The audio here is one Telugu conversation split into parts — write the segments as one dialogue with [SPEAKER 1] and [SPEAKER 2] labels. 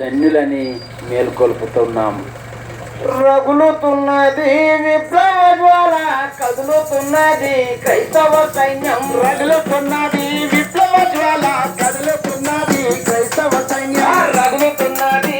[SPEAKER 1] ధన్యులని మేల్కొల్పుతున్నాము
[SPEAKER 2] రగులుతున్నది విప్లవ జ్వాల కదులుతున్నది క్రైస్తవ సైన్యం.
[SPEAKER 3] రగులుతున్నది విప్లవ జ్వాల కదులుతున్నది క్రైస్తవ సైన్యం.
[SPEAKER 2] రగులుతున్నది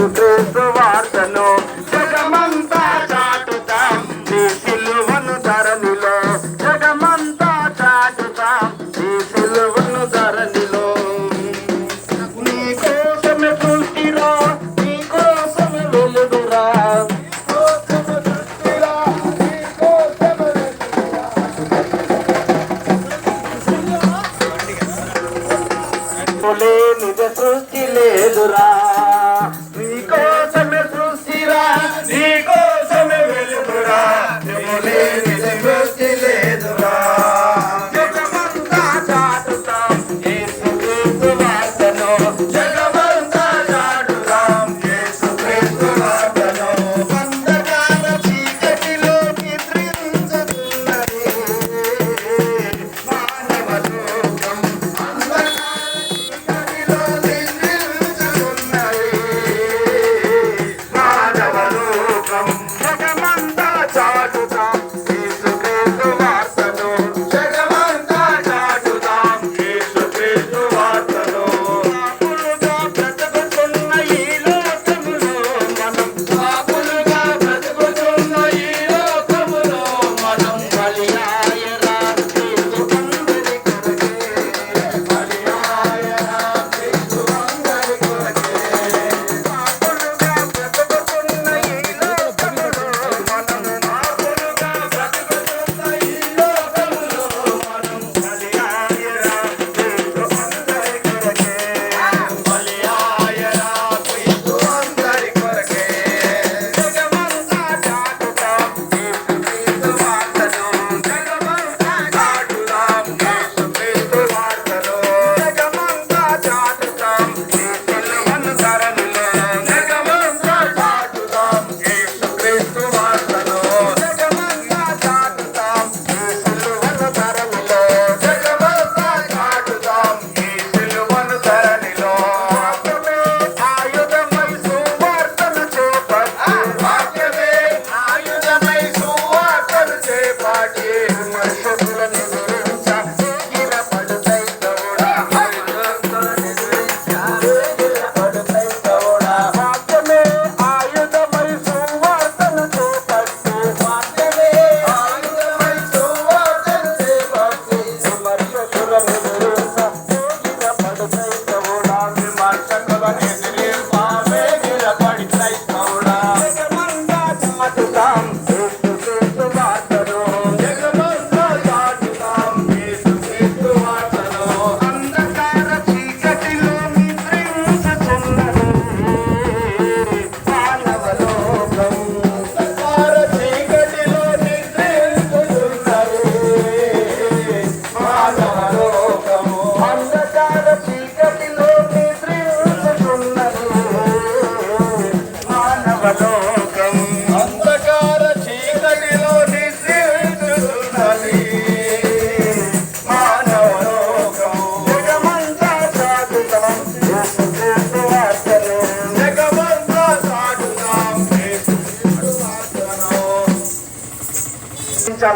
[SPEAKER 3] సుక్రీస్తు వార్తను
[SPEAKER 4] Come on.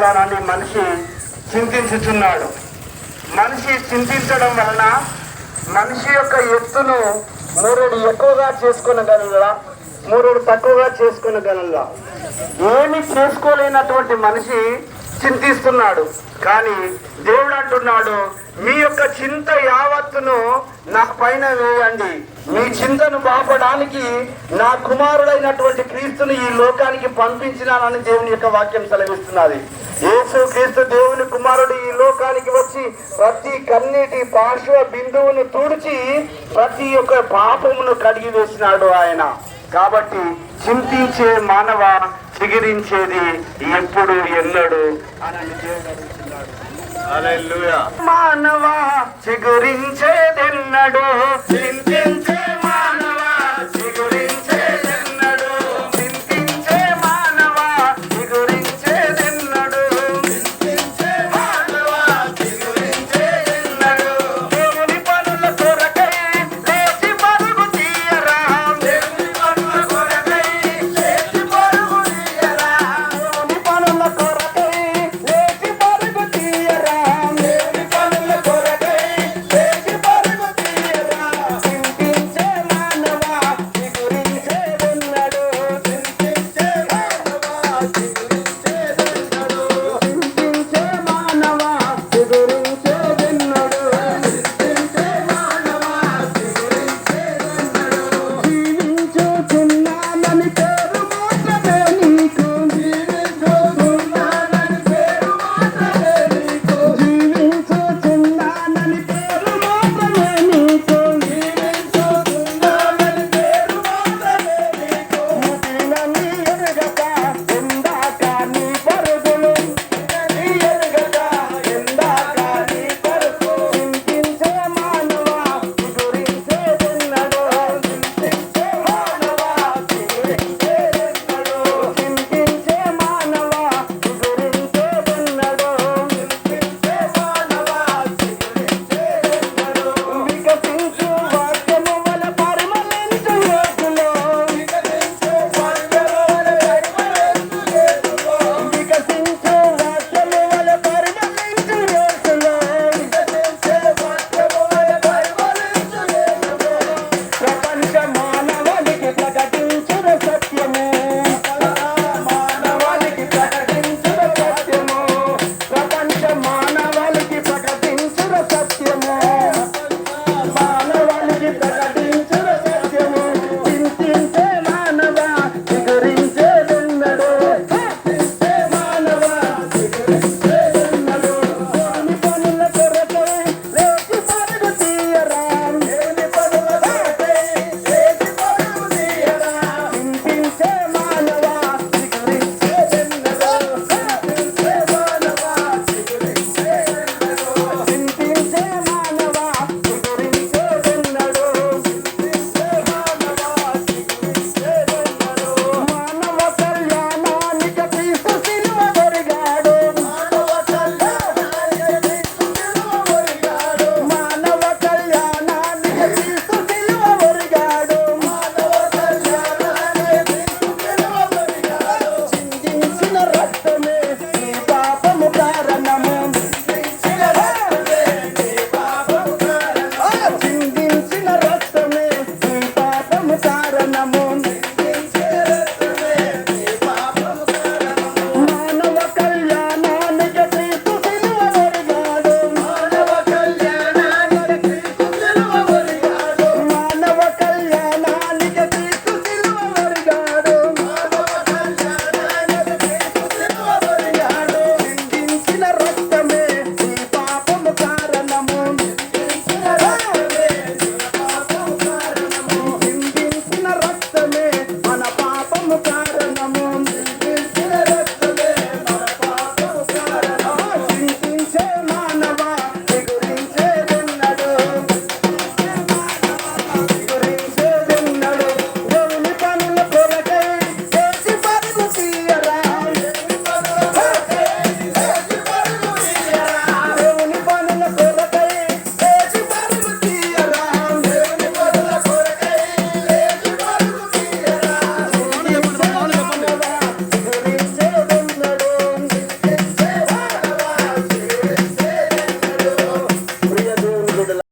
[SPEAKER 3] చింతించాలని మనిషి చింతించుచున్నాడు. మనిషి చింతించడం వలన మనిషి యొక్క ఎత్తును మూరుడు ఎక్కువగా చేసుకునగలరా మూరుడు తక్కువగా చేసుకునగలరా ఏమి చేసుకోలేనటువంటి మనిషి చింతిస్తున్నాడు. కానీ దేవుడు అంటున్నాడు మీ యొక్క చింత యావత్తును నా పైన వేయండి. మీ చింతను బాపడానికి నా కుమారుడైనటువంటి క్రీస్తుని ఈ లోకానికి పంపించినానని దేవుని యొక్క వాక్యం సెలవిస్తున్నది. యేసు క్రీస్తు దేవుని కుమారుడు ఈ లోకానికి వచ్చి ప్రతి కన్నీటి పార్శ్వ బిందువును తుడిచి ప్రతి ఒక్క పాపమును కడిగి వేసినాడు ఆయన. కాబట్టి చింతించే మానవ చిగిరించేది ఎప్పుడు ఎన్నడు అని దేవుడు మానవ చిగురించేదెన్నడు. చింతించే మానవ.